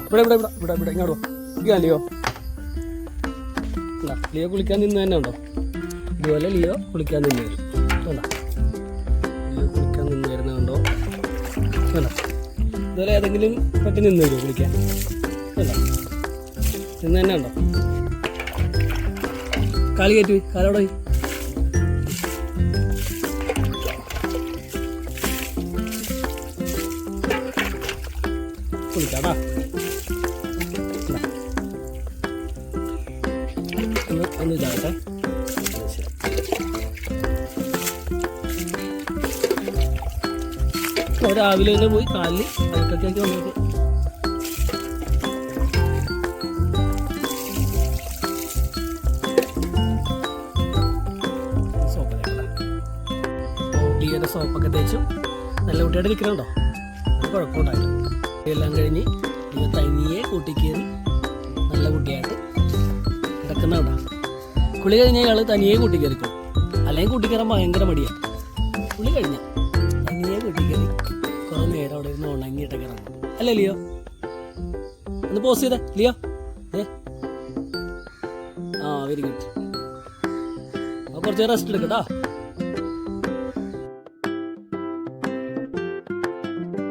ഇവിടെ ഇവിടെ ഇവിടെ ഇവിടെ ഇവിടെ ഇങ്ങോട്ട്. കുളിക്കാൻ ലിയോ. അല്ല ലിയോ കുളിക്കാൻ നിന്ന് തന്നെ ഉണ്ടോ? ഇതുപോലെ ലിയോ കുളിക്കാൻ നിന്ന് വരും. ലിയോ കുളിക്കാൻ നിന്ന് വരുന്നുണ്ടോ അല്ല ഇതുപോലെ ഏതെങ്കിലും പറ്റി നിന്ന് വരുമോ കുളിക്കാൻ? അല്ല നിന്ന് തന്നെ ഉണ്ടോ? കാലി കയറ്റി കാലോടെ കുളിക്കാട്ടാ ഒന്ന് ഓ, രാവിലെ തന്നെ പോയി കാലിൽ അതൊക്കെ വന്നിട്ട് സോപ്പൊക്കെ തേച്ചു. നല്ല കുട്ടിയായിട്ട് നിൽക്കണുണ്ടോ? കുഴപ്പമുണ്ടായില്ല. എല്ലാം കഴിഞ്ഞ് ഇവ തനിയെ കൂട്ടിക്കേറി നല്ല കുട്ടിയായിട്ട് കിടക്കുന്നവിടെ കുളി കഴിഞ്ഞ ഇയാൾ തനിയെ കൂട്ടിക്കയറിക്കും അല്ലെങ്കിൽ കൂട്ടിക്കയറാൻ ഭയങ്കര മടിയാണ് കുളി കഴിഞ്ഞ തനിയെ കൂട്ടിക്കയറി കുറേ നേരം അവിടെ ഇരുന്ന് ഉണങ്ങിയിട്ട് കിടക്കും അല്ലേ ലിയോ? ഒന്ന് പോസ് ചെയ്തേ. ലിയോ? ഏ ആ വെരി ഗുഡ് അപ്പോൾ കുറച്ച് റെസ്റ്റ് എടുക്കട്ടോ